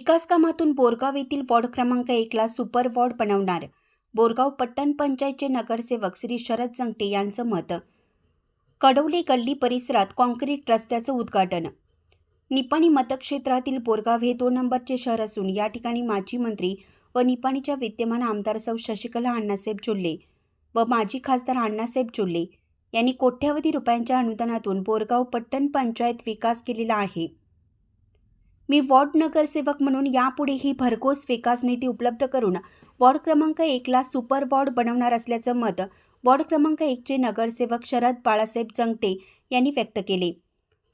विकास कामातून बोरगाव येथील वॉर्ड क्रमांक एकला सुपर वॉर्ड बनवणार. बोरगाव पट्टण पंचायतचे नगरसेवक श्री शरद जंगटे यांचं मत कडवली गल्ली परिसरात कॉन्क्रीट रस्त्याचं उद्घाटन. निपाणी मतक्षेत्रातील बोरगाव हे दोन नंबरचे शहर असून या ठिकाणी माजी मंत्री व निपाणीच्या विद्यमान आमदार सौ शशिकला अण्णासाहेब चुल्ले व माजी खासदार अण्णासाहेब चुल्ले यांनी कोट्यावधी रुपयांच्या अनुदानातून बोरगाव पट्टण पंचायत विकास केलेला आहे. मी वॉर्ड नगरसेवक म्हणून यापुढेही भरघोस विकास निधी उपलब्ध करून वॉर्ड क्रमांक एकला सुपर वॉर्ड बनवणार असल्याचं मत वॉर्ड क्रमांक एकचे नगरसेवक शरद बाळासाहेब जंगटे यांनी व्यक्त केले.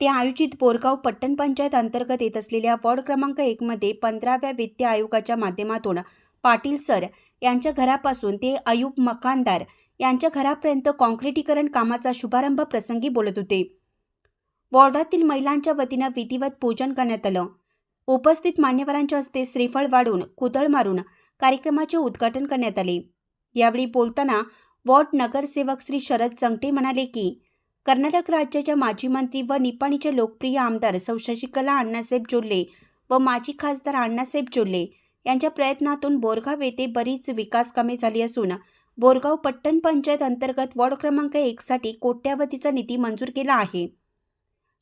ते आयोजित बोरगाव पट्टण पंचायत अंतर्गत येत असलेल्या वॉर्ड क्रमांक एकमध्ये पंधराव्या वित्त आयोगाच्या माध्यमातून पाटील सर यांच्या घरापासून ते अयूब मकानदार यांच्या घरापर्यंत कॉन्क्रिटीकरण कामाचा शुभारंभ प्रसंगी बोलत होते. वॉर्डातील महिलांच्या वतीनं विधिवत पूजन करण्यात आलं. उपस्थित मान्यवरांच्या हस्ते श्रीफळ वाढून कुदळ मारून कार्यक्रमाचे उद्घाटन करण्यात आले. यावेळी बोलताना वॉर्ड नगरसेवक श्री शरद चंगटे म्हणाले की कर्नाटक राज्याच्या माजी मंत्री व निपाणीचे लोकप्रिय आमदार सौ शशिकला अण्णासाहेब जोल्ले व माजी खासदार अण्णासाहेब जोल्ले यांच्या प्रयत्नातून बोरगाव येथे बरीच विकास कामे झाली असून बोरगाव पट्टण पंचायत अंतर्गत वॉर्ड क्रमांक एकसाठी कोट्यावधीचा निधी मंजूर केला आहे.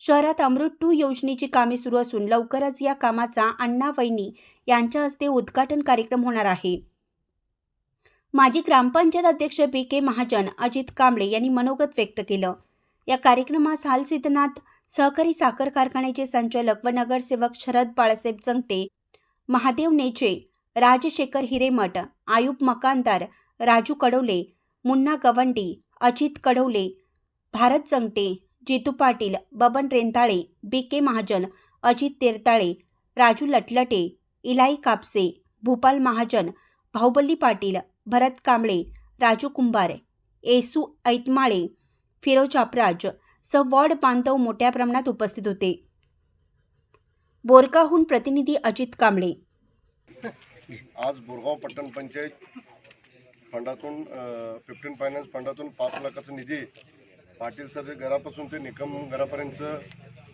शहरात अमृत टू योजनेची कामे सुरू असून लवकरच या कामाचा अण्णा वैनी यांच्या हस्ते उद्घाटन कार्यक्रम होणार आहे. माजी ग्रामपंचायत अध्यक्ष बी के महाजन अजित कांबळे यांनी मनोगत व्यक्त केलं. या कार्यक्रमास हाल सिद्धनाथ सहकारी साखर कारखान्याचे संचालक व नगरसेवक शरद बाळासाहेब जंगटे महादेव नेचे राजशेखर हिरेमठ आयुब मकानदार राजू कडवले मुन्ना गवंडी अजित कडवले भारत जंगटे जितू पाटील बबन रेंताळे बी के महाजन अजित तेरताळे राजू लटलटे इलाई कापसे भूपाल महाजन भाऊबल्ली पाटील भरत कांबळे राजू कुंभार येसू ऐतमाळे फिरोज आपराज स वॉर्ड बांधव मोठ्या प्रमाणात उपस्थित होते. बोरगावहून प्रतिनिधी अजित कांबळे. आज बोरगाव पट्टण पंचायत फंडातून फिफ्टीन फायनान्स फंडातून पाच लाखाचा निधी पाटील सर घरापासून ते निकम घरापर्यंत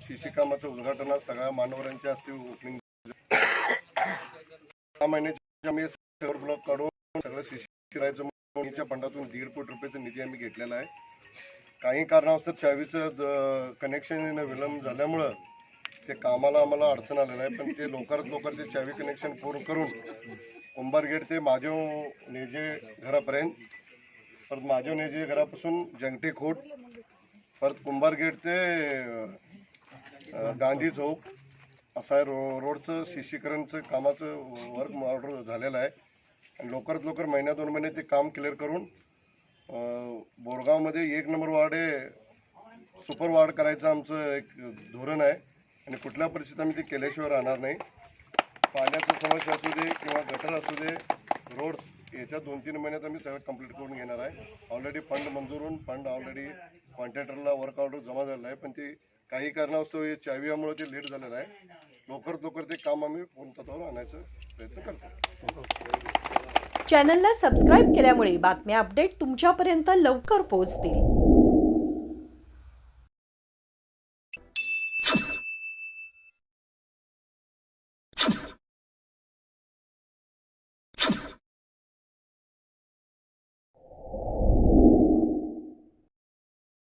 शिशी कामाचं उद्घाटन आज सगळ्या मान्यवरांच्या हस्ते ओपनिंग सहा महिन्याच्या आम्ही ब्लॉक काढून सगळं शिशी करायचं फंडातून दीड कोटी रुपयाचा निधी आम्ही घेतलेला आहे. काही कारणास्तव चावीचं कनेक्शन विलंब झाल्यामुळं ते कामाला आम्हाला अडचण आलेलं आहे. पण ते लवकरात लवकर ते चावी कनेक्शन पूर्ण करून कुंभार गेट ते माझेव नेजे घरापर्यंत परत माझेव नेजे घरापासून जंगटे खोट परत कुंभार गेट ते गांधी चौक असं आहे रो रोडचं शिशीकरणचं कामाचं वर्क ऑर्डर झालेलं आहे. आणि लवकरात लवकर महिन्या दोन महिने ते काम क्लिअर करून बोरगावमध्ये एक नंबर वार्ड आहे सुपर वार्ड करायचं आमचं एक धोरण आहे. आणि कुठल्या परिस्थितीत आम्ही ते केल्याशिवाय राहणार नाही. पाण्याचं समस्या असू दे किंवा गटर असू दे रोड्स येत्या दोन तीन महिन्यात आम्ही सगळं कंप्लीट करून घेणार आहे. ऑलरेडी फंड मंजूर होऊन फंड ऑलरेडी कॉन्ट्रॅक्टरला वर्क ऑर्डर जमा झालेलं आहे पण ते काही कारणास्तव हे चावियामुळे ते लेट झालेलं आहे. लवकरात लवकर ते काम आम्ही पूर्णत्वावर आणायचा प्रयत्न करतो. चॅनलला सबस्क्राईब केल्यामुळे बातम्या अपडेट तुमच्यापर्यंत लवकर पोहोचतील.